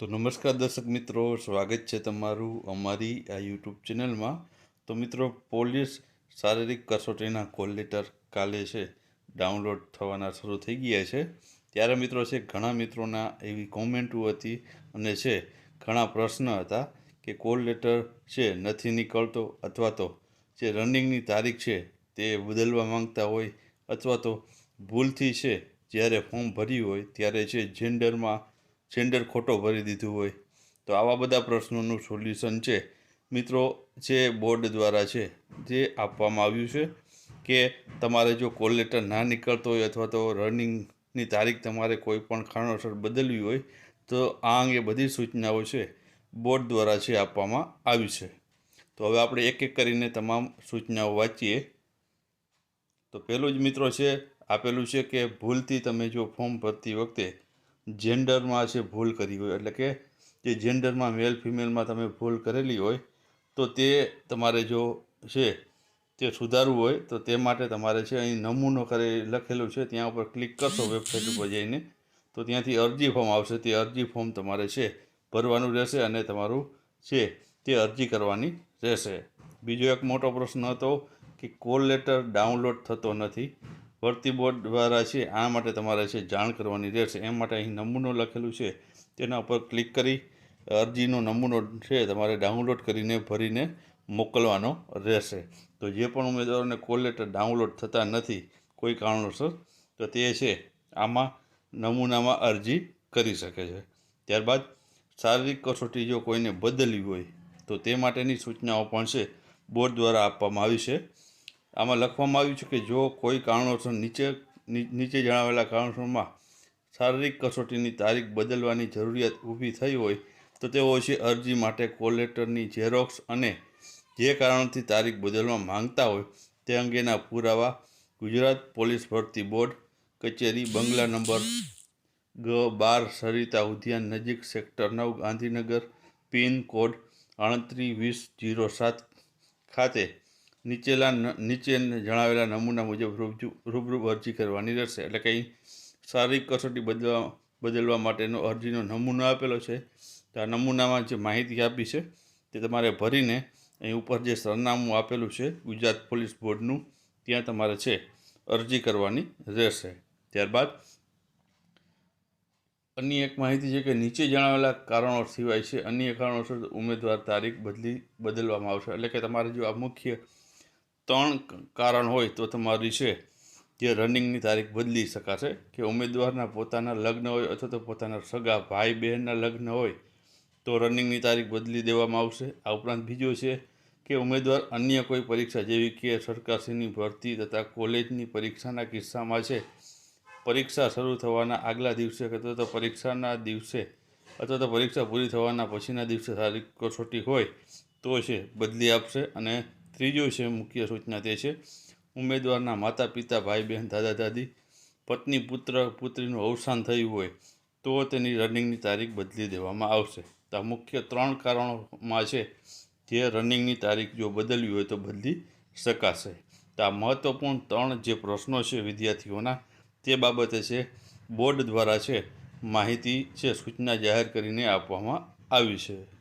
તો નમસ્કાર દર્શક મિત્રો, સ્વાગત છે તમારું અમારી આ યુટ્યુબ ચેનલમાં. તો મિત્રો, પોલીસ શારીરિક કસોટીના કોલ લેટર કાલે છે, ડાઉનલોડ થવાના શરૂ થઈ ગયા છે. ત્યારે મિત્રો છે, ઘણા મિત્રોના એવી કોમેન્ટો હતી અને છે, ઘણા પ્રશ્ન હતા કે કોલ લેટર છે, નથી નીકળતો અથવા તો જે રનિંગની તારીખ છે, તે બદલવા માંગતા હોય અથવા તો ભૂલથી છે, જ્યારે ફોર્મ ભર્યું હોય, ત્યારે છે, જેન્ડરમાં જેન્ડર ખોટો ભરી દીધું હોય, તો આવા બધા પ્રશ્નોનું સોલ્યુશન છે. મિત્રો, જે બોર્ડ દ્વારા છે, જે આપવામાં આવ્યું છે કે તમારે જો કોલ લેટર ના નીકળતો હોય અથવા તો રનિંગની તારીખ તમારે કોઈ પણ કારણોસર બદલવી હોય, તો આ અંગે બધી સૂચનાઓ છે બોર્ડ દ્વારા છે આપવામાં આવી છે. તો હવે આપણે એક એક કરીને તમામ સૂચનાઓ વાંચીએ. તો પહેલું જ મિત્રો છે, આપેલું છે કે ભૂલથી તમે જો ફોર્મ ભરતી વખતે જેન્ડરમાં છે ભૂલ કરી હોય, એટલે કે જે જેન્ડરમાં મેલ ફિમેલમાં તમે ભૂલ કરેલી હોય, તો તે તમારે જો છે તે સુધારવું હોય, તો તે માટે તમારે છે અહીં નમૂનો કરી લખેલું છે, ત્યાં ઉપર ક્લિક કરશો વેબસાઇટ ઉપર જઈને, તો ત્યાંથી અરજી ફોર્મ આવશે, તે અરજી ફોર્મ તમારે છે ભરવાનું રહેશે અને તમારું છે તે અરજી કરવાની રહેશે. બીજો એક મોટો પ્રશ્ન હતો કે કોલ લેટર ડાઉનલોડ થતો નથી. ભરતી બોર્ડ દ્વારા છે, આ માટે તમારે છે, જાણ કરવાની રહેશે. એમ માટે અહીં નમૂનો લખેલું છે. તેના ઉપર ક્લિક કરી અરજીનો નમૂનો છે, તમારે ડાઉનલોડ કરીને ભરીને મોકલવાનો રહેશે. તો જે પણ ઉમેદવારોને કોલ લેટર ડાઉનલોડ થતા નથી, કોઈ કારણોસર, તો તે છે, આમાં નમૂનામાં અરજી કરી શકે છે. ત્યારબાદ શારીરિક કસોટી જો કોઈને બદલવી હોય, તો તે માટેની સૂચનાઓ પણ છે, બોર્ડ દ્વારા આપવામાં આવી છે. આમાં લખવામાં આવ્યું છે કે જો કોઈ કારણોસર નીચે નીચે જણાવેલા કારણોસરમાં શારીરિક કસોટીની તારીખ બદલવાની જરૂરિયાત ઊભી થઈ હોય, તો તેઓ છે અરજી માટે કોલેટરની ઝેરોક્સ અને જે કારણોથી તારીખ બદલવા માંગતા હોય, તે અંગેના પુરાવા ગુજરાત પોલીસ ભરતી બોર્ડ, કચેરી, બંગલા નંબર ગ બાર સરિતા ઉદ્યાન નજીક, સેક્ટર નવ, ગાંધીનગર, પિન કોડ આડત્રીસ વીસ જીરો સાત ખાતે નીચેલા નીચે જણાવેલા નમૂના મુજબ રૂબરૂ અરજી કરવાની રહેશે. એટલે કંઈ શારીરિક કસોટી બદલવા બદલવા માટેનો અરજીનો નમૂનો આપેલો છે. તો આ નમૂનામાં જે માહિતી આપી છે, તે તમારે ભરીને અહીં ઉપર જે સરનામું આપેલું છે, ગુજરાત પોલીસ બોર્ડનું, ત્યાં તમારે છે, અરજી કરવાની રહેશે. ત્યારબાદ અન્ય એક માહિતી છે કે નીચે જણાવેલા કારણો સિવાય છે, અન્ય કારણોસર ઉમેદવાર તારીખ બદલી, બદલવામાં આવશે. એટલે કે તમારે જો આ મુખ્ય ત્રણ કારણ હોય તો તમારી છે જે રનિંગની તારીખ બદલી શકાશે. કે ઉમેદવારના પોતાના લગ્ન હોય અથવા તો પોતાના સગા ભાઈ બહેનના લગ્ન હોય તો રનિંગની તારીખ બદલી દેવામાં આવશે. આ ઉપરાંત બીજો છે કે ઉમેદવાર અન્ય કોઈ પરીક્ષા જેવી કે સરકારશ્રીની ભરતી તથા કોલેજની પરીક્ષાના કિસ્સામાં છે. પરીક્ષા શરૂ થવાના આગલા દિવસે અથવા તો પરીક્ષાના દિવસે અથવા તો પરીક્ષા પૂરી થવાના પછીના દિવસે તારીખ કસોટી હોય તો છે, બદલી આપશે અને ત્રીજો છે, મુખ્ય સૂચના તે છે, ઉમેદવારના માતા પિતા ભાઈ બહેન દાદા, દાદી, પત્ની, પુત્ર, પુત્રીનું અવસાન થયું હોય તો તેની રનિંગની તારીખ બદલી દેવામાં આવશે. તો મુખ્ય ત્રણ કારણોમાં છે, જે રનિંગની તારીખ જો બદલવી હોય તો બદલી શકાશે. તો આ મહત્ત્વપૂર્ણ ત્રણ જે પ્રશ્નો છે વિદ્યાર્થીઓના, તે બાબતે છે, બોર્ડ દ્વારા છે, માહિતી છે, સૂચના જાહેર કરીને આપવામાં આવી છે.